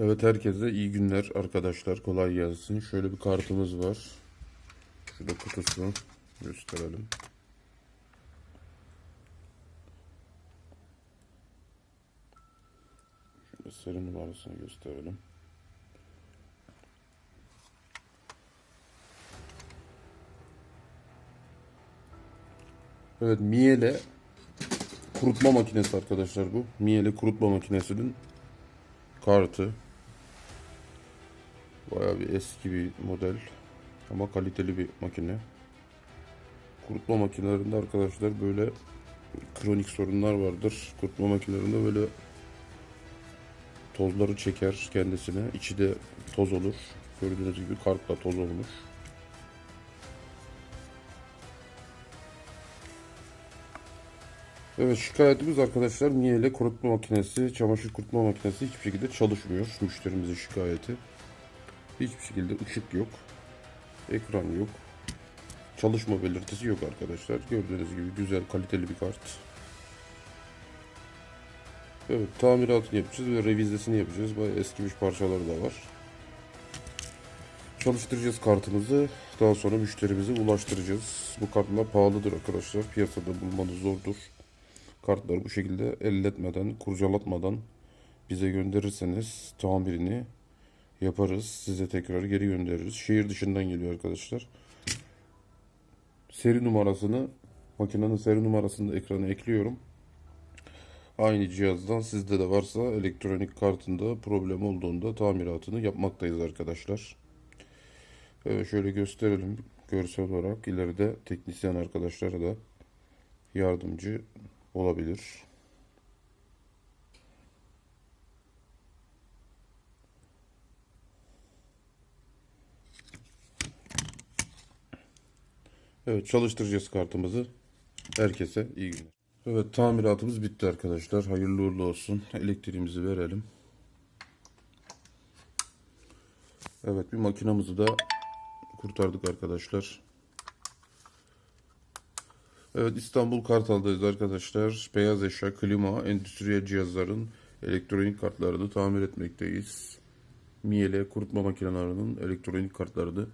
Evet herkese iyi günler arkadaşlar. Kolay gelsin. Şöyle bir kartımız var. Şurada kutusu gösterelim. Şöyle seri numarasını gösterelim. Evet Miele kurutma makinesi arkadaşlar bu. Miele kurutma makinesinin kartı. Bayağı bir eski bir model ama kaliteli bir makine. Kurutma makinelerinde arkadaşlar böyle kronik sorunlar vardır. Kurutma makinelerinde böyle tozları çeker kendisine. İçi de toz olur. Gördüğünüz gibi kartla toz olmuş. Evet şikayetimiz arkadaşlar Miele kurutma makinesi, çamaşır kurutma makinesi hiçbir şekilde çalışmıyor. Müşterimizin şikayeti. Hiçbir şekilde ışık yok. Ekran yok. Çalışma belirtisi yok arkadaşlar. Gördüğünüz gibi güzel kaliteli bir kart. Evet tamiratını yapacağız ve revizesini yapacağız. Bayağı eskimiş parçaları da var. Çalıştıracağız kartımızı. Daha sonra müşterimize ulaştıracağız. Bu kartlar pahalıdır arkadaşlar. Piyasada bulmanız zordur. Kartları bu şekilde elletmeden, kurcalatmadan bize gönderirseniz tamirini yaparız. Size tekrar geri göndeririz. Şehir dışından geliyor arkadaşlar. Seri numarasını makinenin seri numarasını da ekrana ekliyorum. Aynı cihazdan sizde de varsa elektronik kartında problem olduğunda tamiratını yapmaktayız arkadaşlar. Evet, şöyle gösterelim görsel olarak ileride teknisyen arkadaşlara da yardımcı olabilir. Evet çalıştıracağız kartımızı. Herkese iyi günler. Evet tamiratımız bitti arkadaşlar. Hayırlı uğurlu olsun. Elektriğimizi verelim. Evet bir makinamızı da kurtardık arkadaşlar. Evet İstanbul Kartal'dayız arkadaşlar. Beyaz eşya, klima, endüstriyel cihazların elektronik kartlarını tamir etmekteyiz. Miele kurutma makinelerinin elektronik kartlarını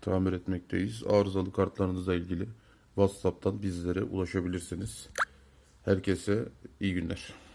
tamir etmekteyiz. Arızalı kartlarınızla ilgili WhatsApp'tan bizlere ulaşabilirsiniz. Herkese iyi günler.